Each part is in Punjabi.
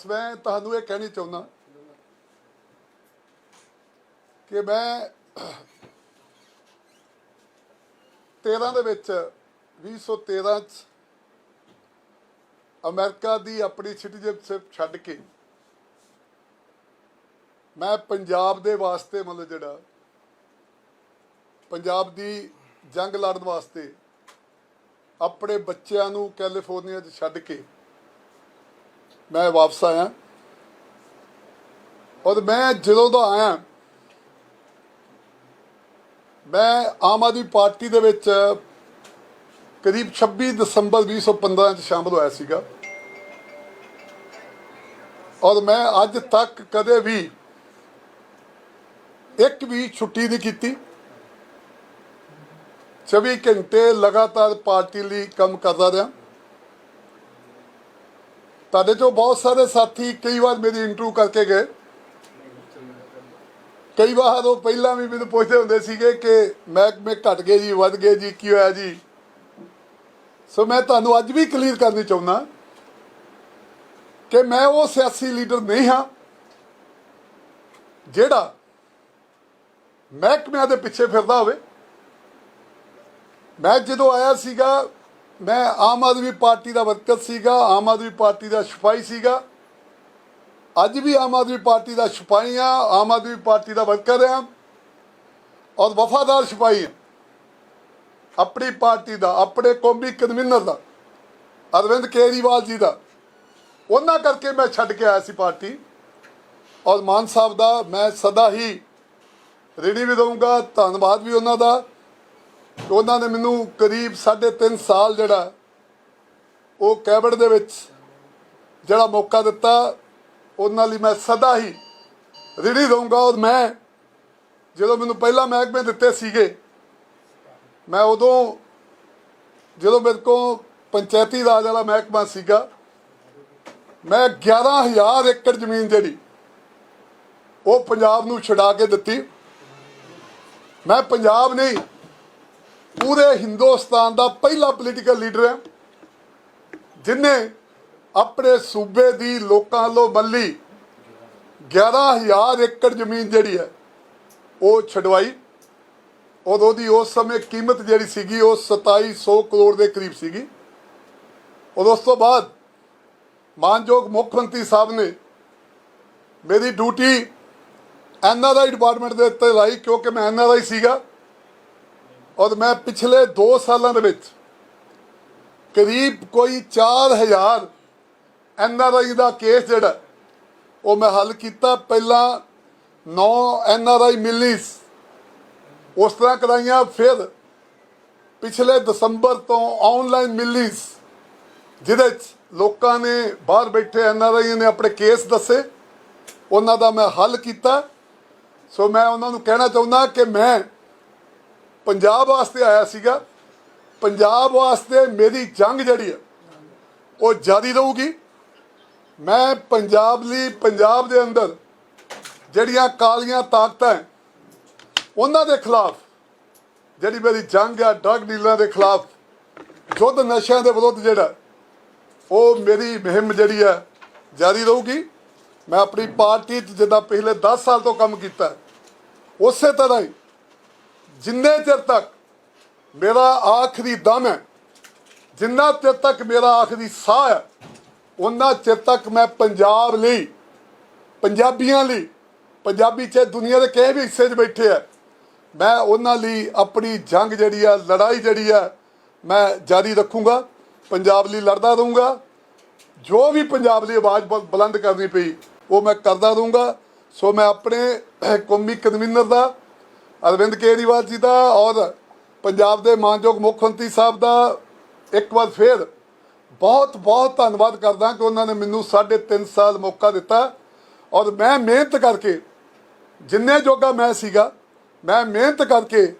ਬਸ ਮੈਂ ਤੁਹਾਨੂੰ ਇਹ ਕਹਿਣੀ ਚਾਹੁੰਦਾ ਕਿ ਮੈਂ 13 ਦੇ ਵਿੱਚ 2013 ਚ ਅਮਰੀਕਾ ਦੀ ਆਪਣੀ ਸਿਟੀਜ਼ਨਸ਼ਿਪ ਛੱਡ ਕੇ ਮੈਂ ਪੰਜਾਬ ਦੇ ਵਾਸਤੇ ਮਤਲਬ ਜਿਹੜਾ ਪੰਜਾਬ ਦੀ ਜੰਗ ਲੜਨ ਵਾਸਤੇ ਆਪਣੇ ਬੱਚਿਆਂ ਨੂੰ ਕੈਲੀਫੋਰਨੀਆ 'ਚ ਛੱਡ ਕੇ ਮੈਂ ਵਾਪਸ ਆਇਆ। ਔਰ ਮੈਂ ਜਦੋਂ ਦਾ ਆਇਆ, ਮੈਂ ਆਮ ਆਦਮੀ ਪਾਰਟੀ ਦੇ ਵਿੱਚ ਕਰੀਬ 26 ਦਸੰਬਰ 2015 ਚ ਸ਼ਾਮਲ ਹੋਇਆ ਸੀਗਾ। ਔਰ ਮੈਂ ਅੱਜ ਤੱਕ ਕਦੇ ਵੀ ਇੱਕ ਵੀ ਛੁੱਟੀ ਨਹੀਂ ਕੀਤੀ। 24 ਘੰਟੇ ਲਗਾਤਾਰ ਪਾਰਟੀ ਲਈ ਕੰਮ ਕਰਦਾ ਰਿਹਾ। ਤੁਹਾਡੇ ਚੋਂ ਬਹੁਤ ਸਾਰੇ ਸਾਥੀ ਕਈ ਵਾਰ ਮੇਰੀ ਇੰਟਰਵਿਊ ਕਰਕੇ ਗਏ। ਕਈ ਵਾਰ ਉਹ ਪਹਿਲਾਂ ਵੀ ਮੈਨੂੰ ਪੁੱਛਦੇ ਹੁੰਦੇ ਸੀਗੇ ਕਿ ਮਹਿਕਮੇ ਘਟ ਗਏ ਜੀ, ਵੱਧ ਗਏ ਜੀ, ਕੀ ਹੋਇਆ ਜੀ? ਸੋ ਮੈਂ ਤੁਹਾਨੂੰ ਅੱਜ ਵੀ ਕਲੀਅਰ ਕਰਨੀ ਚਾਹੁੰਦਾ ਕਿ ਮੈਂ ਉਹ ਸਿਆਸੀ ਲੀਡਰ ਨਹੀਂ ਹਾਂ ਜਿਹੜਾ ਮਹਿਕਮਿਆਂ ਦੇ ਪਿੱਛੇ ਫਿਰਦਾ ਹੋਵੇ। ਮੈਂ ਜਦੋਂ ਆਇਆ ਸੀਗਾ ਮੈਂ ਆਮ ਆਦਮੀ ਪਾਰਟੀ ਦਾ ਵਰਕਰ ਸੀਗਾ, ਆਮ ਆਦਮੀ ਪਾਰਟੀ ਦਾ ਸਿਪਾਹੀ ਸੀਗਾ। ਅੱਜ ਵੀ ਆਮ ਆਦਮੀ ਪਾਰਟੀ ਦਾ ਸਿਪਾਹੀ ਆ ਆਮ ਆਦਮੀ ਪਾਰਟੀ ਦਾ ਵਰਕਰ ਆ ਔਰ ਵਫਾਦਾਰ ਸਿਪਾਹੀ ਆ ਆਪਣੀ ਪਾਰਟੀ ਦਾ, ਆਪਣੇ ਕੌਮੀ ਕਨਵੀਨਰ ਦਾ, ਅਰਵਿੰਦ ਕੇਜਰੀਵਾਲ ਜੀ ਦਾ, ਉਹਨਾਂ ਕਰਕੇ ਮੈਂ ਛੱਡ ਕੇ ਆਇਆ ਸੀ ਪਾਰਟੀ। ਔਰ ਮਾਨ ਸਾਹਿਬ ਦਾ ਮੈਂ ਸਦਾ ਹੀ ਰੇਡੀ ਵੀ ਦਊਂਗਾ ਧੰਨਵਾਦ ਵੀ ਉਹਨਾਂ ਦਾ। ਉਹਨਾਂ ਨੇ ਮੈਨੂੰ ਕਰੀਬ 3.5 ਸਾਲ ਜਿਹੜਾ, ਉਹ ਕੈਬਨਿਟ ਦੇ ਵਿੱਚ ਜਿਹੜਾ ਮੌਕਾ ਦਿੱਤਾ, ਉਹਨਾਂ ਲਈ ਮੈਂ ਸਦਾ ਹੀ ਰੇਡੀ ਦਊਂਗਾ ਔਰ ਮੈਂ ਜਦੋਂ ਮੈਨੂੰ ਪਹਿਲਾ ਮਹਿਕਮੇ ਦਿੱਤੇ ਸੀਗੇ, ਮੈਂ ਉਦੋਂ ਜਦੋਂ ਮੇਰੇ ਕੋਲ ਪੰਚਾਇਤੀ ਰਾਜ ਵਾਲਾ ਮਹਿਕਮਾ ਸੀਗਾ, ਮੈਂ 11000 ਏਕੜ ਜ਼ਮੀਨ ਜਿਹੜੀ, ਉਹ ਪੰਜਾਬ ਨੂੰ ਛਡਾ ਕੇ ਦਿੱਤੀ। ਮੈਂ ਪੰਜਾਬ ਨਹੀਂ ਪੂਰੇ ਹਿੰਦੁਸਤਾਨ ਦਾ ਪਹਿਲਾ ਪੋਲੀਟੀਕਲ ਲੀਡਰ ਹੈ, ਜਿਨੇ ਆਪਣੇ ਸੂਬੇ ਦੀ ਲੋਕਾਂ ਵੱਲੋਂ ਮੱਲੀ 11000 ਏਕੜ ਜ਼ਮੀਨ ਜਿਹੜੀ ਹੈ, ਉਹ ਛਡਵਾਈ। ਔਰ ਉਹਦੀ ਉਸ ਸਮੇਂ ਕੀਮਤ ਜਿਹੜੀ ਸੀਗੀ, ਉਹ 2700 ਕਰੋੜ ਦੇ ਕਰੀਬ ਸੀਗੀ। ਔਰ ਉਸ ਤੋਂ ਬਾਅਦ ਮਾਨਯੋਗ ਮੁੱਖ ਮੰਤਰੀ ਸਾਹਿਬ ਨੇ ਮੇਰੀ ਡਿਊਟੀ ਐਨਆਰਆਈ ਡਿਪਾਰਟਮੈਂਟ ਦੇ ਉੱਤੇ ਲਾਈ, ਕਿਉਂਕਿ ਮੈਂ ਐਨਆਰਆਈ ਸੀਗਾ। ਔਰ ਮੈਂ ਪਿਛਲੇ 2 ਸਾਲਾਂ ਦੇ ਵਿੱਚ ਕਰੀਬ ਕੋਈ 4000 ਆਈ ਦਾ ਕੇਸ ਜਿਹੜਾ ਉਹ ਮੈਂ ਹੱਲ ਕੀਤਾ। ਪਹਿਲਾਂ 9 ਆਈ ਮਿਲੀਸ ਉਸ ਤਰ੍ਹਾਂ ਕਰਾਈਆਂ, ਫਿਰ ਪਿਛਲੇ ਦਸੰਬਰ ਤੋਂ ਆਨਲਾਈਨ ਮਿਲੀਸ ਜਿਹਦੇ ਚ ਲੋਕਾਂ ਨੇ ਬਾਹਰ ਬੈਠੇ ਐੱਨ ਆਰ ਆਈ ਨੇ ਆਪਣੇ ਕੇਸ ਦੱਸੇ, ਉਹਨਾਂ ਦਾ ਮੈਂ ਹੱਲ ਕੀਤਾ। ਸੋ ਮੈਂ ਉਹਨਾਂ ਨੂੰ ਕਹਿਣਾ ਚਾਹੁੰਦਾ ਕਿ ਮੈਂ ਪੰਜਾਬ ਵਾਸਤੇ ਆਇਆ ਸੀਗਾ। ਪੰਜਾਬ ਵਾਸਤੇ ਮੇਰੀ ਜੰਗ ਜਿਹੜੀ ਹੈ ਉਹ ਜਾਰੀ ਰਹੂਗੀ। ਮੈਂ ਪੰਜਾਬ ਲਈ ਪੰਜਾਬ ਦੇ ਅੰਦਰ ਜਿਹੜੀਆਂ ਕਾਲੀਆਂ ਤਾਕਤਾਂ ਹੈ, ਉਹਨਾਂ ਦੇ ਖਿਲਾਫ ਜਿਹੜੀ ਮੇਰੀ ਜੰਗ ਹੈ ਡਰਗ ਡੀਲਰਾਂ ਦੇ ਖਿਲਾਫ ਯੁੱਧ ਨਸ਼ਿਆਂ ਦੇ ਵਿਰੁੱਧ ਜਿਹੜਾ ਉਹ ਮੇਰੀ ਮੁਹਿੰਮ ਜਿਹੜੀ ਹੈ ਜਾਰੀ ਰਹੂਗੀ। ਮੈਂ ਆਪਣੀ ਪਾਰਟੀ 'ਚ ਜਿੱਦਾਂ ਪਿਛਲੇ 10 ਸਾਲ ਤੋਂ ਕੰਮ ਕੀਤਾ ਉਸੇ ਤਰ੍ਹਾਂ ਹੀ ਜਿੰਨੇ ਚਿਰ ਤੱਕ ਮੇਰਾ ਆਖਰੀ ਦਮ ਹੈ, ਜਿੰਨਾ ਚਿਰ ਤੱਕ ਮੇਰਾ ਆਖਰੀ ਸਾਹ ਹੈ ਉਹਨਾਂ ਚਿਰ ਤੱਕ ਮੈਂ ਪੰਜਾਬ ਲਈ, ਪੰਜਾਬੀਆਂ ਲਈ, ਪੰਜਾਬੀ ਚਾਹੇ ਦੁਨੀਆ ਦੇ ਕਿਸੇ ਵੀ ਹਿੱਸੇ 'ਚ ਬੈਠੇ ਆ, ਮੈਂ ਉਹਨਾਂ ਲਈ ਆਪਣੀ ਜੰਗ ਜਿਹੜੀ ਆ, ਲੜਾਈ ਜਿਹੜੀ ਆ, ਮੈਂ ਜਾਰੀ ਰੱਖੂੰਗਾ, ਪੰਜਾਬ ਲਈ ਲੜਦਾ ਰਹੂੰਗਾ, ਜੋ ਵੀ ਪੰਜਾਬ ਲਈ ਆਵਾਜ਼ ਬੁਲ- ਬੁਲੰਦ ਕਰਨੀ ਪਈ, ਉਹ ਮੈਂ ਕਰਦਾ ਰਹੂੰਗਾ, ਸੋ ਮੈਂ ਆਪਣੇ ਕੌਮੀ ਕਨਵੀਨਰ ਦਾ ਅਰਵਿੰਦ ਕੇਜਰੀਵਾਲ ਜੀ ਦਾ ਔਰ ਪੰਜਾਬ ਦੇ ਮਾਨਯੋਗ ਮੁੱਖ ਮੰਤਰੀ ਸਾਹਿਬ ਦਾ ਇੱਕ ਵਾਰ ਫੇਰ ਬਹੁਤ ਬਹੁਤ ਧੰਨਵਾਦ ਕਰਦਾ ਕਿ ਉਹਨਾਂ ਨੇ ਮੈਨੂੰ 3.5 ਸਾਲ ਮੌਕਾ ਦਿੱਤਾ। ਔਰ ਮੈਂ ਮਿਹਨਤ ਕਰਕੇ, ਜਿੰਨੇ ਜੋਗਾ ਮੈਂ ਸੀਗਾ, ਮੈਂ ਮਿਹਨਤ ਕਰਕੇ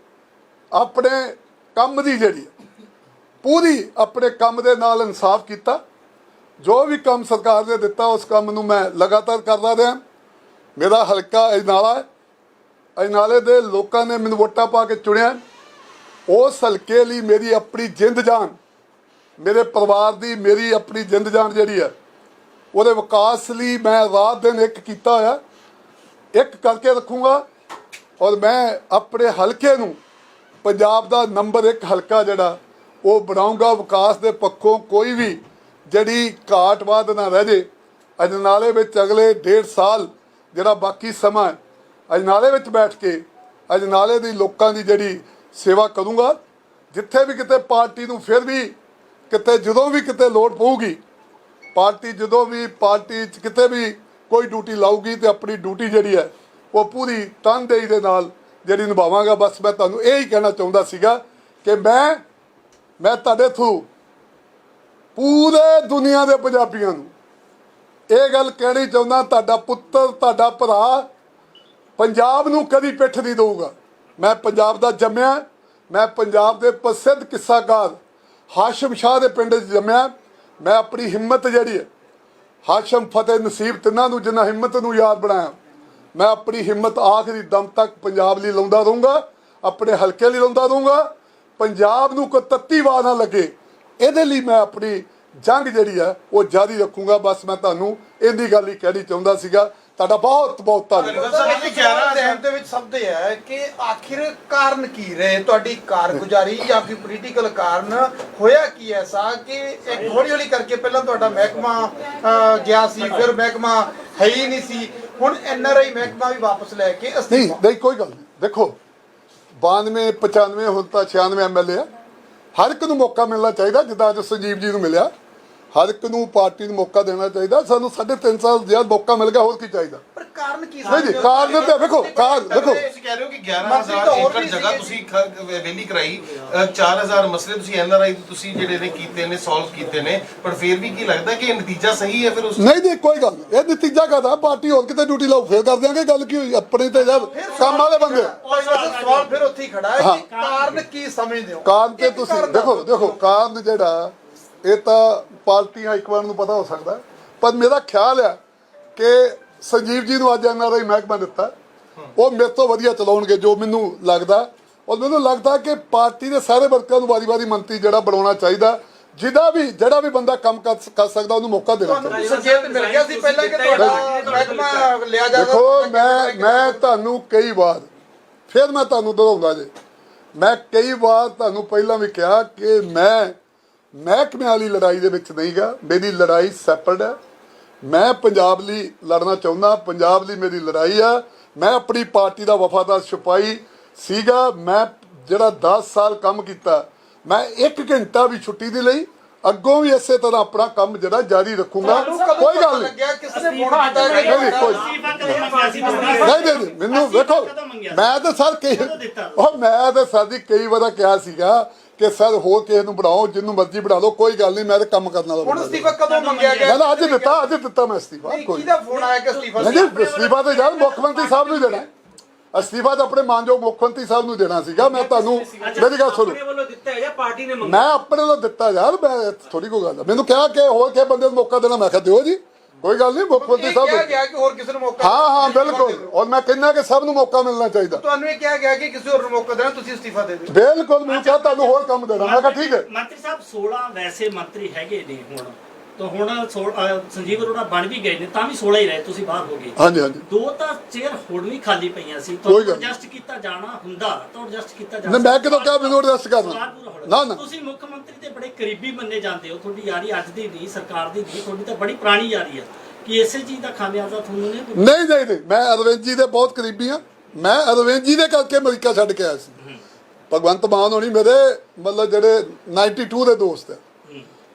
ਆਪਣੇ ਕੰਮ ਦੀ ਜਿਹੜੀ ਪੂਰੀ ਆਪਣੇ ਕੰਮ ਦੇ ਨਾਲ ਇਨਸਾਫ ਕੀਤਾ। ਜੋ ਵੀ ਕੰਮ ਸਰਕਾਰ ਨੇ ਦਿੱਤਾ, ਉਸ ਕੰਮ ਨੂੰ ਮੈਂ ਲਗਾਤਾਰ ਕਰਦਾ ਰਿਹਾ। ਮੇਰਾ ਹਲਕਾ ਅਜਨਾਲਾ ਹੈ। ਅਜਨਾਲੇ ਦੇ ਲੋਕਾਂ ਨੇ ਮੈਨੂੰ ਵੋਟਾਂ ਪਾ ਕੇ ਚੁਣਿਆ। ਉਸ ਹਲਕੇ ਲਈ ਮੇਰੀ ਆਪਣੀ ਜਿੰਦ ਜਾਨ, ਮੇਰੇ ਪਰਿਵਾਰ ਦੀ ਮੇਰੀ ਆਪਣੀ ਜਿੰਦ ਜਾਨ ਜਿਹੜੀ ਹੈ, ਉਹਦੇ ਵਿਕਾਸ ਲਈ ਮੈਂ ਰਾਤ ਦਿਨ ਇੱਕ ਕੀਤਾ ਹੋਇਆ। ਇੱਕ ਕਰਕੇ ਰੱਖੂੰਗਾ ਔਰ ਮੈਂ ਆਪਣੇ ਹਲਕੇ ਨੂੰ ਪੰਜਾਬ ਦਾ ਨੰਬਰ 1 ਹਲਕਾ ਜਿਹੜਾ, ਉਹ ਬਣਾਉਂਗਾ। ਵਿਕਾਸ ਦੇ ਪੱਖੋਂ ਕੋਈ ਵੀ ਜਿਹੜੀ ਘਾਟ ਘਾਟਵਾਦ ਨਾ ਰਹਿ ਜੇ, ਅਜਨਾਲੇ ਵਿੱਚ ਅਗਲੇ ਡੇਢ ਸਾਲ ਜਿਹੜਾ ਬਾਕੀ ਸਮਾਂ ਅਜਨਾਲੇ ਵਿੱਚ ਬੈਠ ਕੇ ਅਜਨਾਲੇ ਦੀ ਲੋਕਾਂ ਦੀ ਜਿਹੜੀ ਸੇਵਾ ਕਰੂੰਗਾ, ਜਿੱਥੇ ਵੀ ਕਿਤੇ ਪਾਰਟੀ ਨੂੰ ਫਿਰ ਵੀ ਕਿਤੇ ਜਦੋਂ ਵੀ ਕਿਤੇ ਲੋੜ ਪਊਗੀ, ਪਾਰਟੀ ਜਦੋਂ ਵੀ ਪਾਰਟੀ 'ਚ ਕਿਤੇ ਵੀ ਕੋਈ ਡਿਊਟੀ ਲਾਊਗੀ ਤੇ ਆਪਣੀ ਡਿਊਟੀ ਜਿਹੜੀ ਹੈ, ਉਹ ਪੂਰੀ ਤਨਦੇਹੀ ਦੇ ਨਾਲ ਜਿਹੜੀ ਨਿਭਾਵਾਂਗਾ। ਬਸ ਮੈਂ ਤੁਹਾਨੂੰ ਇਹ ਹੀ ਕਹਿਣਾ ਚਾਹੁੰਦਾ ਸੀਗਾ ਕਿ ਮੈਂ ਮੈਂ ਤੁਹਾਡੇ ਥਰੂ ਪੂਰੇ ਦੁਨੀਆ ਦੇ ਪੰਜਾਬੀਆਂ ਨੂੰ ਇਹ ਗੱਲ ਕਹਿਣੀ ਚਾਹੁੰਦਾ, ਤੁਹਾਡਾ ਪੁੱਤਰ, ਤੁਹਾਡਾ ਭਰਾ ਪੰਜਾਬ ਨੂੰ ਕਦੀ ਪਿੱਠ ਨਹੀਂ ਦਊਗਾ। ਮੈਂ ਪੰਜਾਬ ਦਾ ਜੰਮਿਆ, ਮੈਂ ਪੰਜਾਬ ਦੇ ਪ੍ਰਸਿੱਧ ਕਿੱਸਾਕਾਰ ਹਾਸ਼ਮ ਸ਼ਾਹ ਦੇ ਪਿੰਡ 'ਚ ਜੰਮਿਆ, ਮੈਂ ਆਪਣੀ ਹਿੰਮਤ ਜਿਹੜੀ ਹੈ, ਹਾਸ਼ਮ ਫਤਿਹ ਨਸੀਬ ਤਿੰਨਾਂ ਨੂੰ, ਜਿੰਨਾ ਹਿੰਮਤ ਨੂੰ ਯਾਦ ਬਣਾਇਆ, ਮੈਂ ਆਪਣੀ ਹਿੰਮਤ ਆਖਰੀ ਦਮ ਤੱਕ ਪੰਜਾਬ ਲਈ ਲਾਉਂਦਾ ਰਹੂੰਗਾ, ਆਪਣੇ ਹਲਕੇ ਲਈ ਲਾਉਂਦਾ ਰਹੂੰਗਾ, ਪੰਜਾਬ ਨੂੰ ਕੋਈ ਤੱਤੀ ਵਾਹ ਨਾ ਲੱਗੇ, ਇਹਦੇ ਲਈ ਮੈਂ ਆਪਣੀ ਜੰਗ ਜਿਹੜੀ ਹੈ, ਉਹ ਜਾਰੀ ਰੱਖੂੰਗਾ। ਬਸ ਮੈਂ ਤੁਹਾਨੂੰ ਇਹਦੀ ਗੱਲ ਹੀ ਕਹਿਣੀ ਚਾਹੁੰਦਾ ਸੀਗਾ। ਤੁਹਾਡਾ ਬਹੁਤ ਬਹੁਤ ਧੰਨਵਾਦ। ਸਰ ਇੱਕ ਸਵਾਲ ਜ਼ਹਿਨ ਦੇ ਵਿੱਚ ਸਭ ਦੇ ਹੈ ਕਿ ਆਖਿਰ ਕਾਰਨ ਕੀ ਰਹੇ? ਤੁਹਾਡੀ ਕਾਰਗੁਜ਼ਾਰੀ ਜਾਂ ਫਿਰ ਪੋਲੀਟੀਕਲ ਕਾਰਨ ਹੋਇਆ ਕੀ ਐਸਾ ਕਿ ਇੱਕ ਹੌਲੀ ਹੌਲੀ ਕਰਕੇ ਪਹਿਲਾਂ ਤੁਹਾਡਾ ਮਹਿਕਮਾ ਗਿਆ ਸੀ ਫਿਰ ਮਹਿਕਮਾ ਹੈ ਹੀ ਨਹੀਂ ਸੀ। ਹੁਣ ਐਨਆਰਆਈ ਮਹਿਕਮਾ ਵੀ ਵਾਪਸ ਲੈ ਕੇ ਨਹੀਂ ਅਸਤੀਫਾ ਨਹੀਂ ਕੋਈ ਗੱਲ ਨਹੀਂ। ਦੇਖੋ 92 95 ਹੁਣ ਤਾਂ 96 ਐਮਐਲਏ ਆ। ਹਰ ਇੱਕ ਨੂੰ ਮੌਕਾ ਮਿਲਣਾ ਚਾਹੀਦਾ ਜਿੱਦਾਂ ਅੱਜ ਸੰਜੀਵ ਜੀ ਨੂੰ ਮਿਲਿਆ। ਹਰ ਇੱਕ ਨੂੰ ਪਾਰਟੀ ਨੂੰ ਮੌਕਾ ਦੇਣਾ ਚਾਹੀਦਾ ਸਾਨੂੰ 3.5 ਸਾਲ ਜ਼ਿਆਦਾ ਮੌਕਾ ਮਿਲ ਗਿਆ ਹੋਰ ਕੀ ਚਾਹੀਦਾ? ਪਰ ਕਾਰਨ ਕੀ ਨਹੀਂ ਜੀ ਕਾਰਨ ਤੇ ਵੇਖੋ ਕਾਰਨ ਦੇਖੋ। ਤੁਸੀਂ ਕਹਿ ਰਹੇ ਹੋ ਕਿ ਮੰਤਰੀ 11000 ਤਾਂ ਹੋਰ ਏਕੜ ਵੀ ਜਗ੍ਹਾ। ਤੁਸੀਂ ਵੇਲੀ ਕਰਾਈ ਅ, 4000 ਮਸਲੇ ਤੁਸੀਂ ਐਨਆਰਆਈ ਤੁਸੀਂ ਜਿਹੜੇ ਨੇ ਕੀਤੇ ਨੇ ਸੋਲਵ ਕੀਤੇ ਨੇ ਪਰ ਫਿਰ ਵੀ ਕੀ ਲੱਗਦਾ ਕਿ ਇਹ ਨਤੀਜਾ ਸਹੀ ਹੈ ਫਿਰ ਉਸ ਨਹੀਂ ਨਹੀਂ ਕੋਈ ਗੱਲ। ਇਹ ਨਤੀਜਾ ਕਹਦਾ? ਪਾਰਟੀ ਹੋਰ ਕਿਤੇ ਡਿਊਟੀ ਲਾਓ ਫੇਰ ਕਰ ਦਿਆਂਗੇ ਗੱਲ ਕੀ ਹੋਈ? ਆਪਣੇ ਤੇ ਜਦ ਕੰਮ ਵਾਲੇ ਬੰਦੇ। ਸਵਾਲ ਫਿਰ ਉੱਥੇ ਹੀ ਖੜਾ ਹੈ। ਕਿ ਕਾਰਨ ਕੀ ਸਮਝਦੇ ਹੋ? ਕਾਰਨ ਤੇ ਤੁਸੀਂ ਦੇਖੋ। ਦੇਖੋ ਕਾਰਨ ਜਿਹੜਾ ਇਹ ਤਾਂ ਪਾਰਟੀਆਂ ਇੱਕ ਵਾਰ ਨੂੰ ਪਤਾ ਹੋ ਸਕਦਾ ਹੈ। ਪਰ ਮੇਰਾ ਖਿਆਲ ਆ ਕਿ ਸੰਜੀਵ ਜੀ ਨੂੰ ਅੱਜ ਐਨਆਰਆਈ ਮਹਿਕਮਾ ਦਿੱਤਾ ਉਹ ਮੇਰੇ ਤੋਂ ਵਧੀਆ ਚਲਾਉਣਗੇ ਜੋ ਮੈਨੂੰ ਲੱਗਦਾ। ਔਰ ਮੈਨੂੰ ਲੱਗਦਾ ਕਿ ਪਾਰਟੀ ਦੇ ਸਾਰੇ ਵਰਕਰਾਂ ਨੂੰ ਵਾਰੀ-ਵਾਰੀ ਮੰਤਰੀ ਜਿਹੜਾ ਬਣਾਉਣਾ ਚਾਹੀਦਾ ਜਿਹਦਾ ਵੀ ਜਿਹੜਾ ਵੀ ਬੰਦਾ ਕੰਮ ਕਰ ਸਕਦਾ ਉਹਨੂੰ ਮੌਕਾ ਦੇਣਾ ਚਾਹੀਦਾ। ਤੁਹਾਨੂੰ ਸੰਕੇਤ ਮਿਲ ਗਿਆ ਸੀ ਪਹਿਲਾਂ ਕਿ ਤੁਹਾਡਾ ਮਹਿਕਮਾ ਲਿਆ ਜਾਗਾ ਦੇਖੋ ਮੈਂ ਮੈਂ ਤੁਹਾਨੂੰ ਕਈ ਵਾਰ ਫਿਰ ਮੈਂ ਤੁਹਾਨੂੰ ਦੁਹਰਾਉਂਦਾ ਜੇ। ਮੈਂ ਕਈ ਵਾਰ ਤੁਹਾਨੂੰ ਪਹਿਲਾਂ ਵੀ ਕਿਹਾ ਕਿ ਮੈਂ ਮਹਿਕਮੇ ਵਾਲੀ ਲੜਾਈ ਦੇ ਵਿੱਚ ਨਹੀਂ ਗਾ ਮੇਰੀ ਲੜਾਈ ਸੈਪਰਡ ਹੈ। ਮੈਂ ਪੰਜਾਬ ਲਈ ਲੜਨਾ ਚਾਹੁੰਦਾ, ਪੰਜਾਬ ਲਈ ਮੇਰੀ ਲੜਾਈ ਆ। ਮੈਂ ਆਪਣੀ ਪਾਰਟੀ ਦਾ ਵਫਾਦਾਰ ਸਿਪਾਹੀ ਸੀਗਾ। ਮੈਂ ਜਿਹੜਾ 10 ਸਾਲ ਕੰਮ ਕੀਤਾ, ਮੈਂ 1 ਘੰਟਾ ਵੀ ਛੁੱਟੀ ਨਹੀਂ ਲਈ। ਅੱਗੋਂ ਵੀ ਇਸੇ ਤਰ੍ਹਾਂ ਆਪਣਾ ਕੰਮ ਜਿਹੜਾ ਜਾਰੀ ਰੱਖੂੰਗਾ ਕੋਈ ਗੱਲ ਨਹੀਂ ਲੱਗਿਆ ਕਿਸ ਨੇ ਫੋਨ ਕੀਤਾ ਨਹੀਂ, ਨਹੀਂ, ਕੋਈ- ਅਸਤੀਫਾ ਕਦੋਂ ਮੰਗਿਆ ਸੀ ਤੁਸੀਂ? ਨਹੀਂ ਨਹੀਂ ਨਹੀਂ, ਮੈਨੂੰ ਵੇਖੋ? ਮੈਂ ਤਾਂ ਸਰ ਕਈ? ਉਹ ਮੈਂ ਤਾਂ ਸਰ ਜੀ ਕਈ ਵਾਰ ਕਿਹਾ ਸੀਗਾ ਕਿ ਸਰ ਹੋਰ ਕਿਸੇ ਨੂੰ ਬਣਾਓ ਜਿੰਨੂੰ ਮਰਜ਼ੀ ਬਣਾ ਲਓ ਕੋਈ ਗੱਲ ਨਹੀਂ ਮੈਂ ਤਾਂ ਕੰਮ ਕਰਨ ਵਾਲਾ ਹੁਣ ਬੰਦਾ ਅਸਤੀਫਾ ਕਦੋਂ ਮੰਗਿਆ ਗਿਆ ਮੈਂ ਤਾਂ ਅੱਜ ਦਿੱਤਾ ਅੱਜ ਦਿੱਤਾ ਮੈਂ ਅਸਤੀਫਾ ਨਹੀਂ, ਕੋਈ ਕਿਹਦਾ ਫੋਨ ਆਇਆ ਕਿ ਅਸਤੀਫਾ ਨਹੀਂ ਨਹੀਂ ਅਸਤੀਫਾ ਤਾਂ ਯਾਰ ਮੁੱਖ ਮੰਤਰੀ ਸਾਹਿਬ ਨੂੰ ਦੇਣਾ ਅਸਤੀਫਾ ਤਾਂ ਆਪਣੇ ਮਾਨਯੋਗ ਮੁੱਖ ਮੰਤਰੀ ਸਾਹਿਬ ਨੂੰ ਦੇਣਾ ਸੀਗਾ ਮੈਂ ਤੁਹਾਨੂੰ ਮੇਰੀ ਗੱਲ ਸੁਣੋ। ਆਪਣੇ ਵੱਲੋਂ ਦਿੱਤਾ ਹੈ ਜਾਂ ਪਾਰਟੀ ਨੇ ਮੰਗਿਆ? ਮੈਂ ਆਪਣੇ ਨੂੰ ਦਿੱਤਾ ਯਾਰ ਮੈਂ ਥੋੜੀ ਕੋਈ ਗੱਲ ਆ। ਮੈਨੂੰ ਕਿਹਾ ਕਿ ਹੋਰ ਕਿਸੇ ਬੰਦੇ ਨੂੰ ਮੌਕਾ ਦੇਣਾ ਮੈਂ ਕਿਹਾ ਦਿਓ ਜੀ ਕੋਈ ਗੱਲ ਨਹੀਂ ਮੁੱਖ ਮੰਤਰੀ ਇਹ ਸਾਹਿਬ ਕਿਹਾ ਨੂੰ- ਗਿਆ ਕਿ ਹੋਰ ਕਿਸੇ ਨੂੰ ਮੌਕਾ ਹਾਂ ਹਾਂ ਬਿਲਕੁਲ। ਔਰ ਮੈਂ ਕਹਿੰਦਾ ਕਿ ਸਭ ਨੂੰ ਮੌਕਾ ਮਿਲਣਾ ਚਾਹੀਦਾ। ਤੁਹਾਨੂੰ ਇਹ ਕਿਹਾ ਗਿਆ ਕਿ ਕਿਸੇ ਹੋਰ ਨੂੰ ਮੌਕਾ ਦੇਣਾ ਤੁਸੀਂ ਅਸਤੀਫਾ ਦੇ ਦਿਓ। ਬਿਲਕੁਲ ਮੈਨੂੰ ਕਿਹਾ ਤੁਹਾਨੂੰ ਹੋਰ ਕੰਮ ਦੇਣਾ। ਮੈਂ ਕਿਹਾ ਠੀਕ ਹੈ। ਮੰਤਰੀ ਸਾਹਿਬ 16 ਵੈਸੇ ਮੰਤਰੀ ਹੈਗੇ ਨੇ ਹੁਣ। ਤਾਂ ਹੁਣ ਸੋ- ਅਹ ਸੰਜੀਵ ਅਰੋੜਾ ਬਣ ਵੀ ਗਏ ਨੇ ਤਾਂ ਵੀ 16 ਹੀ ਰਹੇ ਤੁਸੀਂ ਬਾਹਰ ਹੋ ਗਏ। ਹਾਂਜੀ ਹਾਂਜੀ। ਦੋ ਤਾਂ ਚੇਅਰ ਹੁਣ ਵੀ ਖਾਲੀ ਪਈਆਂ ਸੀ ਕੋਈ ਤਾਂ ਗੱਲ ਨਹੀਂ। ਐਡਜਸਟ ਕੀਤਾ ਜਾਣਾ ਹੁੰਦਾ ਤਾਂ ਐਡਜਸਟ ਕੀਤਾ ਜਾ ਨਹੀਂ, ਮੈਂ ਕਦੋਂ ਕਿਹਾ ਮੈਨੂੰ adjust ਕਰਨਾ? ਸਵਾਲ ਪੂਰਾ ਹੋਣਾ। ਨਾ, ਨਾ। ਤੁਸੀਂ ਮੁੱਖ ਮੰਤਰੀ ਦੇ ਬੜੇ ਕਰੀਬੀ ਮੰਨੇ ਜਾਂਦੇ ਹੋ ਤੁਹਾਡੀ ਯਾਰੀ ਅੱਜ ਦੀ ਨਹੀਂ ਸਰਕਾਰ ਦੀ ਨਹੀਂ ਤੁਹਾਡੀ ਤਾਂ ਬੜੀ ਪੁਰਾਣੀ ਯਾਰੀ ਹੈ ਕਿ ਇਸੇ ਚੀਜ਼ ਦਾ ਖਾਮਿਆਜ਼ਾ ਤੁਹਾਨੂੰ ਨਹੀਂ ਕੋਈ ਨਹੀਂ ਨਹੀਂ ਨਹੀਂ ਮੈਂ ਅਰਵਿੰਦ ਜੀ ਦੇ ਬਹੁਤ ਕਰੀਬੀ ਹਾਂ ਮੈਂ ਅਰਵਿੰਦ ਜੀ ਦੇ ਕਰਕੇ ਅਮਰੀਕਾ ਛੱਡ ਕੇ ਆਇਆ ਸੀ। ਭਗਵੰਤ ਮਾਨ ਹੋਣੀ ਮੇਰੇ ਮਤਲਬ ਜਿਹੜੇ 92 ਦੇ ਦੋਸਤ ਹੈ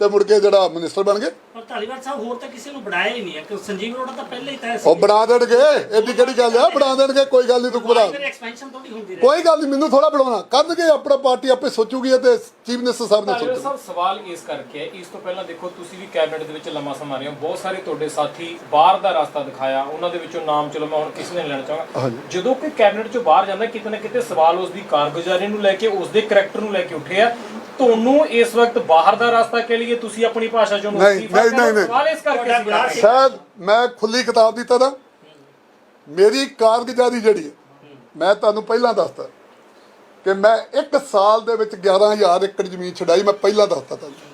ਤੇ ਮੁੜ ਕੇ ਜਿਹੜਾ ਮਿਨਿਸਟਰ ਬਣ ਗਏ। ਪਰ ਧਾਲੀਵਾਲ ਸਾਹਿਬ ਹੋਰ ਤਾਂ ਕਿਸੇ ਨੂੰ ਬਣਾਇਆ ਹੀ ਨਹੀਂ ਹੈ। ਕਿ ਸੰਜੀਵ ਅਰੋੜਾ ਤਾਂ ਪਹਿਲੇ ਹੀ ਤੈਅ ਉਹ ਬਣਾ ਦੇਣਗੇ। ਐਡੀ ਕਿਹੜੀ ਗੱਲ ਆ? ਬਣਾ ਦੇਣਗੇ ਕੋਈ ਗੱਲ ਨਹੀਂ ਤੂੰ ਘਬਰਾ। ਫਿਰ ਐਕਸਪੈਂਸ਼ਨ ਥੋੜੀ ਹੁੰਦੀ ਰਹੇ। ਕੋਈ ਗੱਲ ਨਹੀਂ ਮੈਨੂੰ ਥੋੜਾ ਬਣਾਉਣਾ। ਕਰਨਗੇ ਆਪਣਾ ਪਾਰਟੀ ਆਪੇ ਸੋਚੂਗੀ ਤੇ ਚੀਫ ਮਿਨਿਸਟਰ ਸਾਹਿਬ ਨੇ ਧਾਲੀਵਾਲ ਸੋਚੂ ਸਾਹਿਬ ਸਵਾਲ ਇਸ ਕਰਕੇ ਹੈ ਇਸ ਤੋਂ ਪਹਿਲਾਂ ਦੇਖੋ ਤੁਸੀਂ ਵੀ ਕੈਬਨਿਟ ਦੇ ਵਿੱਚ ਲੰਮਾ ਸਮਾਂ ਰਹੇ ਹੋ। ਬਹੁਤ ਸਾਰੇ ਤੁਹਾਡੇ ਸਾਥੀ ਬਾਹਰ ਦਾ ਰਸਤਾ ਦਿਖਾਇਆ ਉਹਨਾਂ ਦੇ ਵਿੱਚੋਂ ਨਾਮ ਚਲੋ ਮੈਂ ਹੁਣ ਕਿਸੇ ਨੇ ਲੈਣਾ ਚਾਹਾਂਗਾ। ਜਦੋਂ ਕੋਈ ਕੈਬਨਿਟ ਚੋਂ ਬਾਹਰ ਜਾਂਦਾ ਕਿਤੇ ਨਾ ਕਿਤੇ ਸਵਾਲ ਉਸ ਦੀ ਕਾਰਗੁਜ਼ਾਰੀ ਨੂੰ ਲੈ ਕੇ ਉਸ ਦੇ ਕਰੈਕਟਰ ਨੂੰ ਲੈ ਕੇ ਉੱਠੇ ਆ ਤੁਹਾਨੂੰ ਇਸ ਵਕਤ ਬਾਹਰ ਦਾ ਰਸਤਾ ਕਹਿ ਲਈਏ ਤੁਸੀਂ ਆਪਣੀ ਭਾਸ਼ਾ ਚੋਂ ਨਹੀਂ, ਅਸਤੀਫਾ ਨਹੀਂ, ਕਰੋ। ਨਹੀਂ, ਨਹੀਂ। ਸਵਾਲ ਇਸ ਕਰਕੇ ਸੀ। ਸ਼ਾਇਦ ਮੈਂ ਖੁੱਲੀ ਕਿਤਾਬ ਦੀ ਤਰ੍ਹਾਂ ਮੇਰੀ ਕਾਰਗੁਜ਼ਾਰੀ ਜਿਹੜੀ ਹੈ ਮੈਂ ਤੁਹਾਨੂੰ ਪਹਿਲਾਂ ਦੱਸਤਾ ਕਿ ਮੈਂ ਇੱਕ ਸਾਲ ਦੇ ਵਿੱਚ 11000 ਏਕੜ ਜ਼ਮੀਨ ਛਡਾਈ ਮੈਂ ਪਹਿਲਾਂ ਦੱਸਤਾ ਤੁਹਾਨੂੰ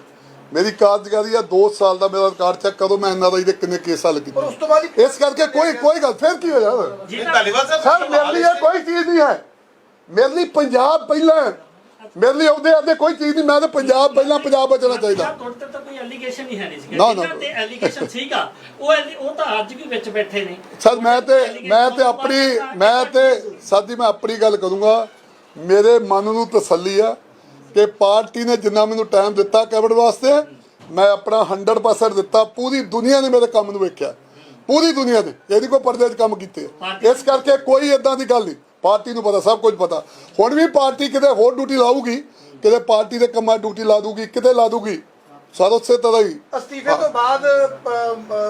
ਮੇਰੀ ਕਾਰਗੁਜ਼ਾਰੀ ਆ 2 ਸਾਲ ਦਾ ਮੇਰਾ ਰਿਕਾਰਡ ਚੈੱਕ ਕਰੋ ਮੈਂ ਐਨਆਰਆਈ ਦੇ ਕਿੰਨੇ ਕੇਸ ਹੱਲ ਪਰ ਉਸ ਕੀਤੇ ਤੋਂ ਬਾਅਦ ਹੀ ਇਸ ਕਰਕੇ ਕੋਈ ਕੋਈ ਗੱਲ ਫਿਰ ਕੀ ਹੋ ਜਾਵੇ ਨਹੀਂ ਧਾਲੀਵਾਲ ਸਾਹਿਬ ਸਰ ਮੇਰੇ ਲਈ ਇਹ ਕੋਈ ਚੀਜ਼ ਨਹੀਂ ਹੈ ਮੇਰੇ ਲਈ ਪੰਜਾਬ ਪਹਿਲਾਂ ਹੈ। ਮੇਰੇ ਲਈ ਉਹਦੇ ਅੱਗੇ ਕੋਈ ਚੀਜ਼ ਨਹੀਂ ਮੈਂ ਤਾਂ ਪੰਜਾਬ ਪਹਿਲਾਂ ਪੰਜਾਬ ਬਚਣਾ ਚਾਹੀਦਾ। ਸਾਹਿਬ, ਤੁਹਾਡੇ ਤੇ ਤਾਂ ਕੋਈ ਐਲੀਗੇਸ਼ਨ ਹੀ ਹੈ ਨਹੀਂ ਸੀਗਾ। ਨਾ, ਨਾ। ਜਿਨ੍ਹਾਂ ਤੇ ਐਲੀਗੇਸ਼ਨ ਸੀਗਾ। ਉਹ ਐਲੀ- ਉਹ ਤਾਂ ਅੱਜ ਵੀ ਵਿੱਚ ਬੈਠੇ ਨੇ। ਸਰ ਮੈਂ ਤੇ ਮੈਂ ਤੇ ਆਪਣੀ ਮੈਂ ਤੇ ਸਾਡੀ ਮੈਂ ਆਪਣੀ ਗੱਲ ਕਰੂੰਗਾ। ਮੇਰੇ ਮਨ ਨੂੰ ਤਸੱਲੀ ਆ ਕਿ ਪਾਰਟੀ ਨੇ ਜਿੰਨਾ ਮੈਨੂੰ ਟਾਈਮ ਦਿੱਤਾ ਕੈਬਨਿਟ ਵਾਸਤੇ ਮੈਂ ਆਪਣਾ 100% ਦਿੱਤਾ। ਪੂਰੀ ਦੁਨੀਆ ਨੇ ਮੇਰੇ ਕੰਮ ਨੂੰ ਵੇਖਿਆ। ਪੂਰੀ ਦੁਨੀਆ ਨੇ। ਇਹਦੀ ਕੋਈ ਪਰਦੇ 'ਚ ਕੰਮ ਕੀਤੇ। ਆ। ਇਸ ਕਰਕੇ ਕੋਈ ਇਦਾਂ ਦੀ ਗੱਲ ਨਹੀਂ। ਪਾਰਟੀ ਨੂੰ ਪਤਾ ਸਭ ਕੁਝ ਪਤਾ। ਹੁਣ ਵੀ ਪਾਰਟੀ ਕਿਤੇ ਹੋਰ ਡਿਊਟੀ ਲਾਊਗੀ ਕਿਤੇ ਪਾਰਟੀ ਦੇ ਕੰਮਾਂ ਡਿਊਟੀ ਲਾ ਦੂਗੀ ਕਿਤੇ ਲਾ ਦੂਗੀ। ਸਰ ਉਸੇ ਤਰ੍ਹਾਂ ਹੀ। ਅਸਤੀਫੇ ਤੋਂ ਬਾਅਦ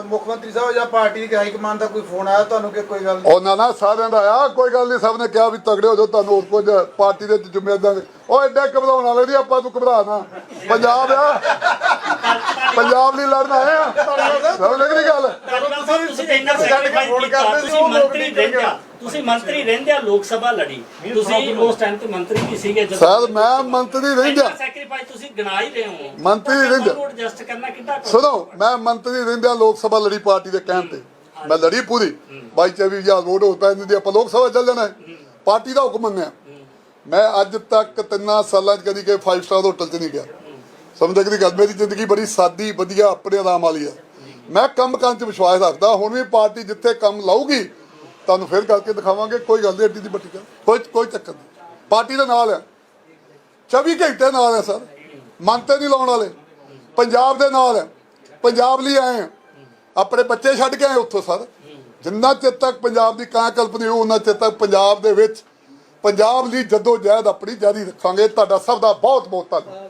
ਮੁੱਖ ਮੰਤਰੀ ਸਾਹਿਬ ਜਾਂ ਪਾਰਟੀ ਦੀ ਹਾਈ ਕਮਾਂਡ ਦਾ ਕੋਈ ਫੋਨ ਆਇਆ ਤੁਹਾਨੂੰ ਕਿ ਕੋਈ ਗੱਲ? ਉਹਨਾਂ ਨਾਲ ਸਾਰਿਆਂ ਦਾ ਆਇਆ ਕੋਈ ਗੱਲ ਨਹੀਂ ਸਭ ਨੇ ਕਿਹਾ ਵੀ ਤਗੜੇ ਹੋ ਜਾਓ ਤੁਹਾਨੂੰ ਉਸ ਕੁਝ ਪਾਰਟੀ ਦੇ ਜ਼ਿੰਮੇਵਾਰ ਦਾਂਗੇ। ਉਹ ਐਡਾ ਘਬਰਾਉਣ ਵਾਲੇ ਨਹੀਂ ਆਪਾਂ ਤੂੰ ਘਬਰਾ ਨਾ ਪੰਜਾਬ ਆ। ਪੰਜਾਬ ਲਈ ਲੜਨ ਆਏ ਆ ਸਮਝ ਲੱਗ ਰਹੀ ਗੱਲ ਤੁਸੀਂ ਇੰਨਾ ਫੋਨ ਕੀਤਾ, ਤੁਸੀਂ ਮੰਤਰੀ ਨਹੀਂ ਰਹਿੰਦਿਆਂ ਤੁਸੀਂ ਮੰਤਰੀ ਰਹਿੰਦਿਆਂ ਲੋਕ ਸਭਾ ਲੜੀ। ਤੁਸੀਂ ਉਸ ਟਾਈਮ ਤੇ ਮੰਤਰੀ ਵੀ ਸੀਗੇ ਜਦੋਂ ਸਰ ਮੈਂ ਮੰਤਰੀ ਰਹਿੰਦਾ। ਸੈਕਰੀਫਾਈਸ ਤੁਸੀਂ ਗਿਣਾ ਹੀ ਰਹੇ ਹੋ। ਮੰਤਰੀ ਰਹਿੰਦਿਆਂ। ਐਡਜਸਟ ਕਰਨਾ ਕਿੱਦਾਂ? ਸੁਣੋ ਮੈਂ ਮੰਤਰੀ ਰਹਿੰਦਿਆਂ ਲੋਕ ਸਭਾ ਲੜੀ ਪਾਰਟੀ ਦੇ ਕਹਿਣ ਤੇ। ਮੈਂ ਲੜੀ ਪੂਰੀ। ਬਾਈ ਚੌਵੀ ਹਜ਼ਾਰ ਵੋਟ ਹੋ ਪੈਂਦੀ ਦੀ ਆਪਾਂ ਲੋਕ ਸਭਾ ਚੱਲ ਜਾਣਾ ਹੈ। ਪਾਰਟੀ ਦਾ ਹੁਕਮ ਮੰਨਿਆ। ਮੈਂ ਅੱਜ ਤੱਕ ਤਿੰਨਾਂ ਸਾਲਾਂ 'ਚ ਕਦੀ ਕਿ 5 ਸਟਾਰ ਹੋਟਲ 'ਚ ਨਹੀਂ ਗਿਆ। ਸਮਝ ਦੀ ਗੱਲ? ਮੇਰੀ ਜ਼ਿੰਦਗੀ ਬੜੀ ਸਾਦੀ, ਵਧੀਆ, ਆਪਣੇ ਆਰਾਮ ਵਾਲੀ ਆ। ਮੈਂ ਕੰਮ ਕਰਨ 'ਚ ਵਿਸ਼ਵਾਸ ਰੱਖਦਾ, ਹੁਣ ਵੀ ਪਾਰਟੀ ਜਿੱਥੇ ਕੰਮ ਲਾਊਗੀ, ਤੁਹਾਨੂੰ ਫਿਰ ਕਰਕੇ ਦਿਖਾਵਾਂਗੇ, ਕੋਈ ਗੱਲ ਨਹੀਂ ਏਡੀ ਦੀ ਬੱਟੀ ਗੱਲ ਕੋਈ ਕੋਈ ਚੱਕਰ ਨਹੀਂ ਪਾਰਟੀ ਦੇ ਨਾਲ ਹੈ 24 ਘੰਟੇ ਨਾਲ ਹੈ ਸਰ। ਮਨ ਤੇ ਨਹੀਂ ਲਾਉਣ ਵਾਲੇ। ਪੰਜਾਬ ਦੇ ਨਾਲ ਹੈ ਪੰਜਾਬ ਲਈ ਆਏ ਆ। ਆਪਣੇ ਬੱਚੇ ਛੱਡ ਕੇ ਆਏ ਉੱਥੋਂ, ਸਰ। ਜਿੰਨਾ ਚਿਰ ਤੱਕ ਪੰਜਾਬ ਦੀ ਕਾਂ ਕਲਪਨੀ ਹੋ ਉਹਨਾਂ ਚਿਰ ਤੱਕ ਪੰਜਾਬ ਦੇ ਵਿੱਚ ਪੰਜਾਬ ਲਈ ਜੱਦੋ ਜਹਿਦ ਆਪਣੀ ਜਾਰੀ ਰੱਖਾਂਗੇ, ਤੁਹਾਡਾ ਸਭ ਦਾ ਬਹੁਤ ਬਹੁਤ ਧੰਨਵਾਦ।